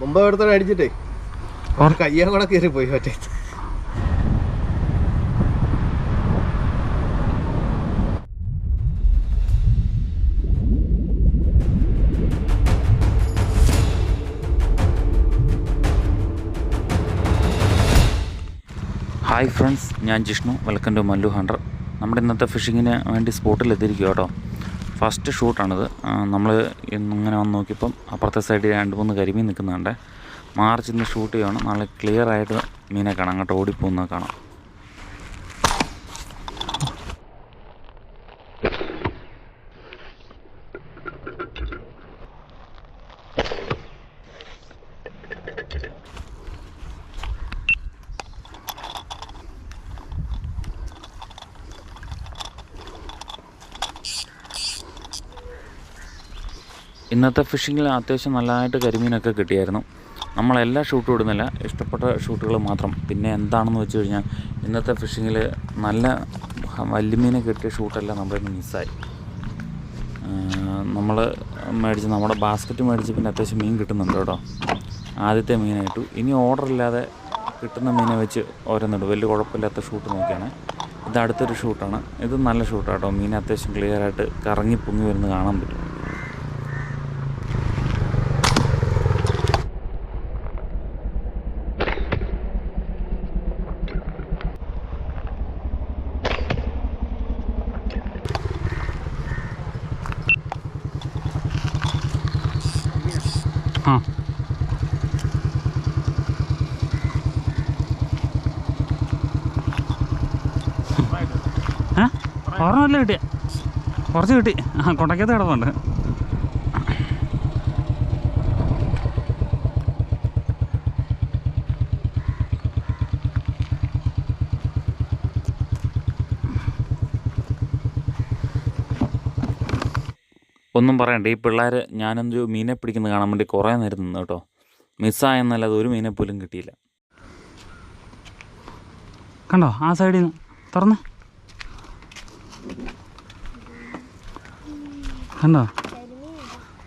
മുമ്പ് എടുത്തോടെ അടിച്ചിട്ടേ. കയ്യാൻ കൂടെ കയറി പോയി മറ്റേ. ഹായ് ഫ്രണ്ട്സ് ഞാൻ Jishnu. Welcome to Mallu hunter നമ്മുടെ ഇന്നത്തെ ഫിഷിങ്ങിന് വേണ്ടി സ്പോട്ടിൽ എത്തിയിരിക്കുക കേട്ടോ ഫസ്റ്റ് ഷൂട്ടാണിത് നമ്മൾ ഇങ്ങനെ വന്ന് നോക്കിയപ്പം അപ്പുറത്തെ സൈഡിൽ രണ്ട് മൂന്ന് കരിമീൻ നിൽക്കുന്നുണ്ട് മാർച്ച് ഇന്ന് ഷൂട്ട് ചെയ്യണം നല്ല ക്ലിയർ ആയിട്ട് മീനെ കാണാം. അങ്ങോട്ട് ഓടിപ്പോകുന്നത് കാണാം. ഇന്നത്തെ ഫിഷിങ്ങിൽ അത്യാവശ്യം നല്ലതായിട്ട് കരിമീനൊക്കെ കിട്ടിയായിരുന്നു. നമ്മളെല്ലാ ഷൂട്ടും ഇടുന്നില്ല. ഇഷ്ടപ്പെട്ട ഷൂട്ടുകൾ മാത്രം. പിന്നെ എന്താണെന്ന് വെച്ച് കഴിഞ്ഞാൽ ഇന്നത്തെ ഫിഷിങ്ങിൽ നല്ല വല്യമീനെ കിട്ടിയ ഷൂട്ടെല്ലാം നമ്മൾ മിസ്സായി നമ്മൾ മേടിച്ച് നമ്മുടെ ബാസ്ക്കറ്റ് മേടിച്ച് പിന്നെ അത്യാവശ്യം മീൻ കിട്ടുന്നുണ്ട് കേട്ടോ. ആദ്യത്തെ മീനായിട്ടു ഇനി ഓർഡർ ഇല്ലാതെ കിട്ടുന്ന മീനെ വെച്ച് ഓരോന്നുണ്ട് വലിയ കുഴപ്പമില്ലാത്ത ഷൂട്ട് നോക്കിയാണ്. ഇത് അടുത്തൊരു ഷൂട്ടാണ് ഇത് നല്ല ഷൂട്ടാണ് കേട്ടോ. മീൻ അത്യാവശ്യം ക്ലിയറായിട്ട് കറങ്ങി പൊങ്ങി വരുന്നത് കാണാൻ പറ്റും ആ ഏ ഒരെണ്ണമല്ല കിട്ടിയ? കുറച്ച് കിട്ടി. ആ കൊണ്ടക്കത്ത് കിടപ്പുണ്ട്. ഒന്നും പറയണ്ട. ഈ പിള്ളേർ ഞാനൊരു മീനെ പിടിക്കുന്നത് കാണാൻ വേണ്ടി കുറേ നേരം നിന്നു കേട്ടോ. മിസ്സായെന്നല്ലാതെ ഒരു മീനെ പോലും കിട്ടിയില്ല. കണ്ടോ? ആ സൈഡിൽ നിന്ന് തുറന്ന്. കണ്ടോ?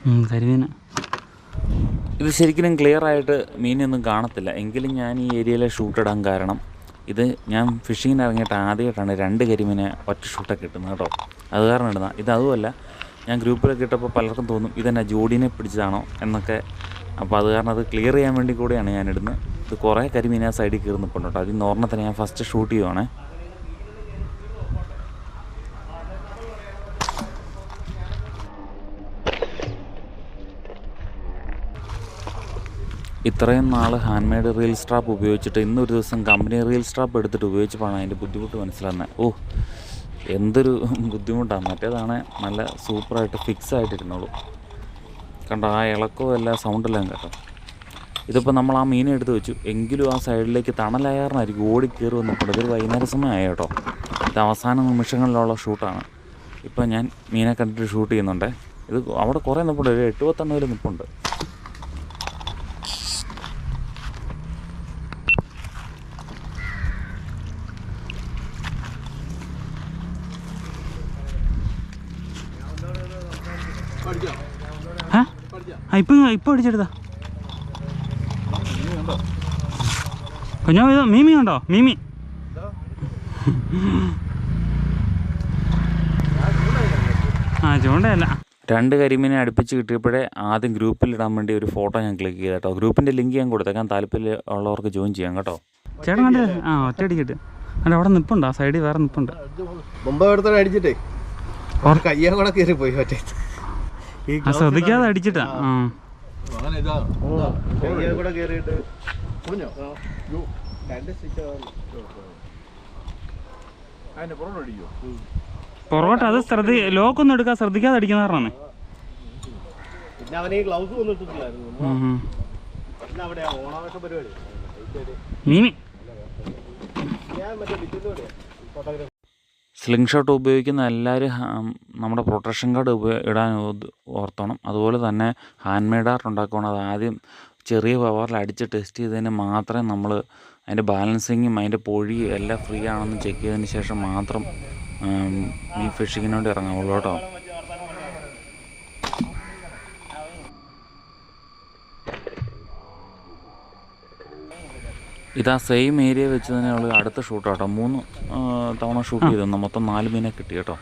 കരിമീന കരിമീൻ. ഇത് ശരിക്കും ക്ലിയർ ആയിട്ട് മീനൊന്നും കാണത്തില്ല. എങ്കിലും ഞാൻ ഈ ഏരിയയിലെ ഷൂട്ട് ഇടാൻ കാരണം ഇത് ഞാൻ ഫിഷിങ്ങിന് ഇറങ്ങിയിട്ട് ആദ്യമായിട്ടാണ് രണ്ട് കരിമീനെ ഒറ്റ ഷൂട്ടൊക്കെ കിട്ടുന്നത് കേട്ടോ. അത് കാരണം ഇടുന്ന. ഇത് അതുമല്ല ഞാൻ ഗ്രൂപ്പിലൊക്കെ ഇട്ടപ്പോൾ പലർക്കും തോന്നും ഇതെന്നാ ജോഡീനെ പിടിച്ചതാണോ എന്നൊക്കെ. അപ്പോൾ അത് കാരണം അത് ക്ലിയർ ചെയ്യാൻ വേണ്ടി കൂടെയാണ് ഞാൻ ഇടുന്നത്. ഇത് കുറേ കരിമീൻ ആ സൈഡിൽ കയറി നിൽപ്പുണ്ട് കേട്ടോ. അതിൽ നിന്ന് ഒരെണ്ണത്തിന് ഞാൻ ഫസ്റ്റ് ഷൂട്ട് ചെയ്യുവാണേ. ഇത്രയും നാൾ ഹാൻഡ് മെയ്ഡ് റീൽ സ്ട്രാപ്പ് ഉപയോഗിച്ചിട്ട് ഇന്നൊരു ദിവസം കമ്പനി റീൽ സ്ട്രാപ്പ് എടുത്തിട്ട് ഉപയോഗിച്ചപ്പോഴാണ് അതിന്റെ ബുദ്ധിമുട്ട് മനസ്സിലാകുന്നത്. ഓ എന്തൊരു ബുദ്ധിമുട്ടാണ്. മറ്റേതാണ് നല്ല സൂപ്പറായിട്ട് ഫിക്സ് ആയിട്ടിരുന്നുള്ളൂ കണ്ടോ ആ ഇളക്കവും എല്ലാ സൗണ്ടെല്ലാം കേട്ടോ. ഇതിപ്പോൾ നമ്മൾ ആ മീനെ എടുത്ത് വെച്ചു. എങ്കിലും ആ സൈഡിലേക്ക് തണലായാറിനായിരിക്കും ഓടി കയറി വന്നപ്പോൾ ഇതൊരു വൈകുന്നേര സമയമായി കേട്ടോ. ഇത് അവസാന നിമിഷങ്ങളിലുള്ള ഷൂട്ടാണ് ഇപ്പോൾ ഞാൻ മീനെ കണ്ടിട്ട് ഷൂട്ട് ചെയ്യുന്നുണ്ട്. ഇത് അവിടെ കുറേ നിൽപ്പുണ്ട് ഒരു എട്ട് വരെ നിൽപ്പുണ്ട് ആ ഇപ്പം ഇപ്പം അടിച്ചെടുത്താ. കുഞ്ഞോ ഇത് മീമി ഉണ്ടോ മീമി. ആ ചൂണ്ടയല്ല. രണ്ട് കരിമീനെ അടുപ്പിച്ച് കിട്ടിയപ്പോഴേ ആദ്യം ഗ്രൂപ്പിൽ ഇടാൻ വേണ്ടി ഒരു ഫോട്ടോ ഞാൻ ക്ലിക്ക് ചെയ്ത കേട്ടോ. ഗ്രൂപ്പിന്റെ ലിങ്ക് ഞാൻ കൊടുത്തേക്കാൻ താല്പര്യം ഉള്ളവർക്ക് ജോയിൻ ചെയ്യാം കേട്ടോ. ചേട്ടൻ കണ്ടേ? ആ ഒറ്റ അടിക്കട്ട് അല്ല അവിടെ നിപ്പുണ്ടോ. ആ സൈഡിൽ വേറെ നിപ്പുണ്ട്. മുമ്പ് അടിച്ചിട്ടേ. കയ്യാ കൂടെ കയറി പോയി ആ ശ്രദ്ധിക്കാതെ അടിച്ചിട്ടാ. പുറകോട്ട് അത് ശ്രദ്ധി ലോക്കൊന്നും എടുക്കാൻ ശ്രദ്ധിക്കാതെ അടിക്കുന്ന കാരണമാണ് പിന്നെ അവന് ഈ ഗ്ലൗസ് ഒന്നും ഇട്ടിട്ടില്ലായിരുന്നു. പിന്നെ അവിടെ ഓണാവേശ പരിപാടി. മീമി. ഞാൻ മറ്റേ ബിറ്റിന്റെ ഫോട്ടോഗ്രാഫി സ്ലിംഗ് ഷോട്ട് ഉപയോഗിക്കുന്ന എല്ലാവരും നമ്മുടെ പ്രൊട്ടക്ഷൻ കാർഡ് ഇടാൻ ഓർത്തണം. അതുപോലെ തന്നെ ഹാൻഡ് മെയ്ഡ് ആർട്ട് ഉണ്ടാക്കുകയാണ് അത് ആദ്യം ചെറിയ പവറിൽ അടിച്ച് ടെസ്റ്റ് ചെയ്തതിന് മാത്രമേ നമ്മൾ അതിന്റെ ബാലൻസിങ്ങും അതിന്റെ പൊഴിയും എല്ലാം ഫ്രീ ആണെന്ന് ചെക്ക് ചെയ്തതിന് ശേഷം മാത്രം ഈ ഫിഷിങ്ങിനോട് ഇറങ്ങാവുള്ളൂ കേട്ടോ. ഇതാ സെയിം ഏരിയ വെച്ച് തന്നെ അടുത്ത ഷൂട്ട് കേട്ടോ മൂന്ന് തവണ ഷൂട്ട് ചെയ്തു മൊത്തം നാല് മീനെ കിട്ടി കേട്ടോ.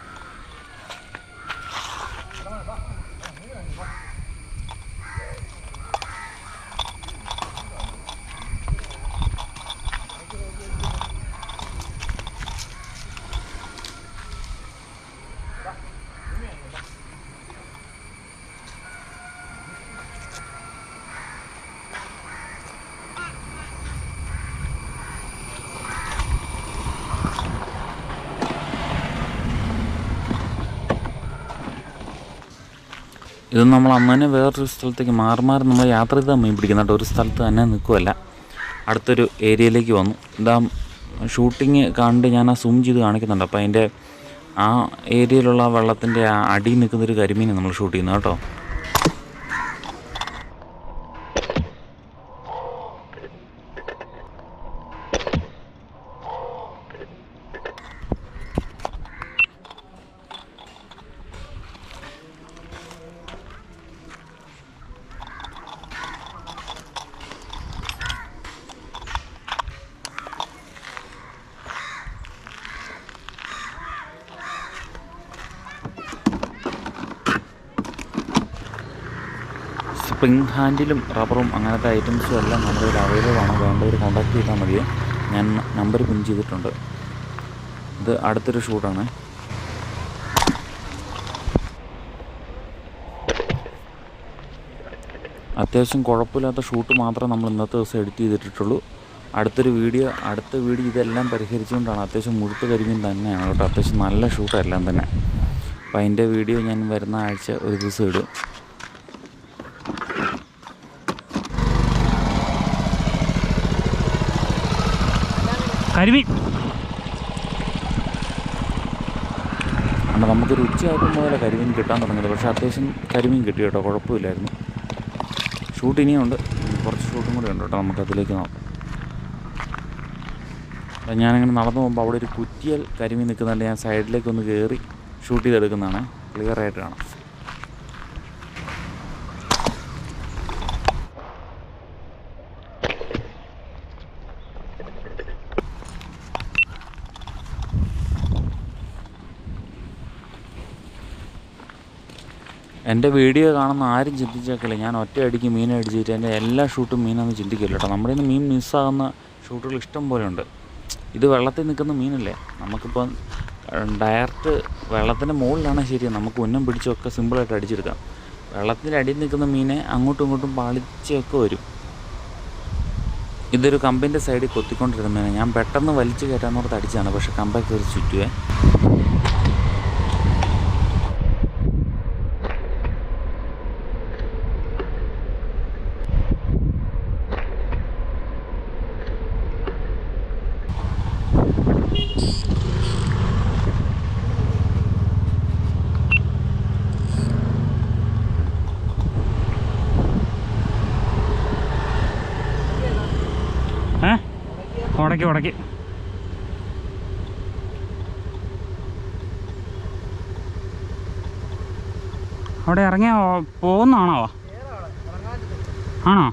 ഇത് നമ്മൾ അന്ന് തന്നെ വേറൊരു സ്ഥലത്തേക്ക് മാറി മാറി നമ്മൾ യാത്ര ചെയ്താൽ മീൻ പിടിക്കുന്ന കേട്ടോ. ഒരു സ്ഥലത്ത് തന്നെ നിൽക്കുമല്ല അടുത്തൊരു ഏരിയയിലേക്ക് വന്നു. ഇതാ ഷൂട്ടിങ് കണ്ട് ഞാൻ ആ സൂം ചെയ്ത് കാണിക്കുന്നുണ്ട്. അപ്പോൾ അതിന്റെ ആ ഏരിയയിലുള്ള വെള്ളത്തിന്റെ ആ അടി നിൽക്കുന്നൊരു കരിമീനെ നമ്മൾ ഷൂട്ട് ചെയ്യുന്നത് കേട്ടോ. സ്പ്രിംഗ് ഹാൻഡിലും റബ്ബറും അങ്ങനത്തെ ഐറ്റംസും എല്ലാം നമ്മുടെ കയ്യിൽ അവൈലബിൾ ആണ്. വേണ്ടവർ കോൺടാക്ട് ചെയ്താൽ മതി. ഞാൻ നമ്പർ പിൻ ചെയ്തിട്ടുണ്ട്. ഇത് അടുത്തൊരു ഷൂട്ടാണ് അത്യാവശ്യം കുഴപ്പമില്ലാത്ത ഷൂട്ട് മാത്രമേ നമ്മൾ ഇന്നത്തെ ദിവസം എഡിറ്റ് ചെയ്തിട്ടുള്ളൂ അടുത്തൊരു വീഡിയോ അടുത്ത വീഡിയോ ഇതെല്ലാം പരിഹരിച്ചുകൊണ്ടാണ് അത്യാവശ്യം മുഴുത്ത കരിമീൻ തന്നെയാണ് കേട്ടോ. അത്യാവശ്യം നല്ല ഷൂട്ടെല്ലാം തന്നെ. അപ്പോൾ അതിന്റെ വീഡിയോ ഞാൻ വരുന്ന ആഴ്ച ഒരു ദിവസം ഇടും. കരിമീൻ കാരണം നമുക്കൊരു ഉച്ചയായപ്പോൾ മുതലേ കരിമീൻ കിട്ടാൻ തുടങ്ങിയത്. പക്ഷേ അത്യാവശ്യം കരിമീൻ കിട്ടി കേട്ടോ. കുഴപ്പമില്ലായിരുന്നു. ഷൂട്ട് ഇനിയും ഉണ്ട്. കുറച്ച് ഷൂട്ടും കൂടെ ഉണ്ട് കേട്ടോ. നമുക്കതിലേക്ക് നോക്കാം. ഞാനിങ്ങനെ നടന്നു പോകുമ്പോൾ അവിടെ ഒരു കുറ്റിയൽ കരിമീൻ നിൽക്കുന്നുണ്ട് ഞാൻ സൈഡിലേക്ക് ഒന്ന് കയറി ഷൂട്ട് ചെയ്തെടുക്കുന്നതാണ്. ക്ലിയർ ആയിട്ട് കാണാം. എന്റെ വീഡിയോ കാണുന്ന ആരും ചിന്തിച്ചേക്കില്ല. ഞാൻ ഒറ്റയടിക്ക് മീൻ അടിച്ചിട്ട് എന്റെ എല്ലാ ഷൂട്ടും മീനാണെന്ന് ചിന്തിക്കില്ല കേട്ടോ. നമ്മുടെ നിന്ന് മീൻ മിസ്സാകുന്ന ഷൂട്ടുകൾ ഇഷ്ടം പോലെ ഉണ്ട്. ഇത് വെള്ളത്തിൽ നിൽക്കുന്ന മീനല്ലേ? നമുക്കിപ്പോൾ ഡയറക്റ്റ് വെള്ളത്തിന്റെ മുകളിലാണ് ശരി നമുക്ക് ഉന്നം പിടിച്ചൊക്കെ സിമ്പിളായിട്ട് അടിച്ചെടുക്കാം. വെള്ളത്തിന്റെ അടിയിൽ നിൽക്കുന്ന മീനെ അങ്ങോട്ടും ഇങ്ങോട്ടും പാളിച്ചൊക്കെ വരും. ഇതൊരു കമ്പിന്റെ സൈഡിൽ കൊത്തിക്കൊണ്ടിരുന്ന മീനെ ഞാൻ പെട്ടെന്ന് വലിച്ചു കയറ്റാൻ കയറ്റാന്നോർത്ത് അടിച്ചാണ് പക്ഷേ കമ്പൊക്കെ ഒരു ചുറ്റുവേ. ഉടക്കി ഉടക്കി. അവിടെ ഇറങ്ങിയ പോകുന്നതാണോ? ആണോ?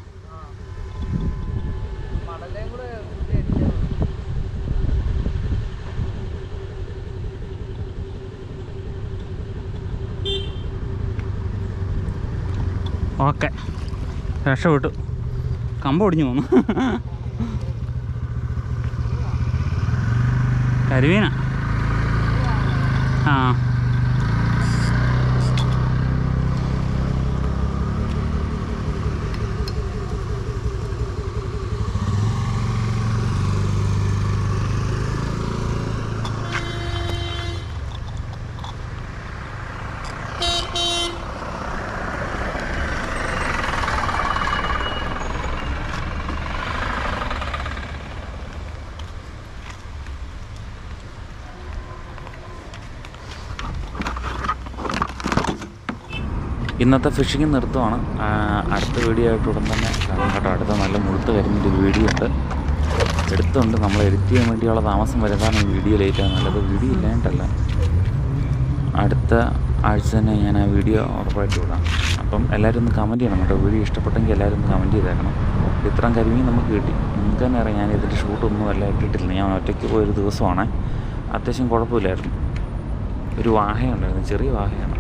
ഓക്കെ. രക്ഷപ്പെട്ടു. കമ്പ ഒടിഞ്ഞു പോന്നു. കരിമീന? ആ. ഇന്നത്തെ ഫിഷിങ് നിർത്തുവാണ്. അടുത്ത വീഡിയോ ആയിട്ട് ഉടൻ തന്നെ കാണാം കേട്ടോ. അടുത്ത നല്ല മുഴുത്ത് വരുന്നൊരു വീഡിയോ ഉണ്ട്. എടുത്തുണ്ട് നമ്മൾ എഡിറ്റ് ചെയ്യാൻ വേണ്ടിയുള്ള താമസം വരുന്നതാണ് ഈ വീഡിയോ ലേറ്റ് ആണ് നല്ലത് വീഡിയോ ഇല്ലാണ്ടല്ല അടുത്ത ആഴ്ച തന്നെ ഞാൻ ആ വീഡിയോ ഉറപ്പായിട്ട് വിടാം അപ്പം എല്ലാവരും ഒന്ന് കമന്റ് ചെയ്യണം കേട്ടോ. വീഡിയോ ഇഷ്ടപ്പെട്ടെങ്കിൽ എല്ലാവരും ഒന്ന് കമന്റ് ചെയ്തേക്കണം. ഇത്രയും കരിമീൻ നമുക്ക് കിട്ടി. നിങ്ങൾക്ക് തന്നെ അറിയാം ഞാൻ ഇതിന്റെ ഷൂട്ടൊന്നും അല്ല ഇട്ടിട്ടില്ല. ഞാൻ ഒറ്റയ്ക്ക് പോയൊരു ദിവസമാണ്. അത്യാവശ്യം കുഴപ്പമില്ലായിരുന്നു. ഒരു വാഹയുണ്ടായിരുന്നു ചെറിയ വാഹയാണ്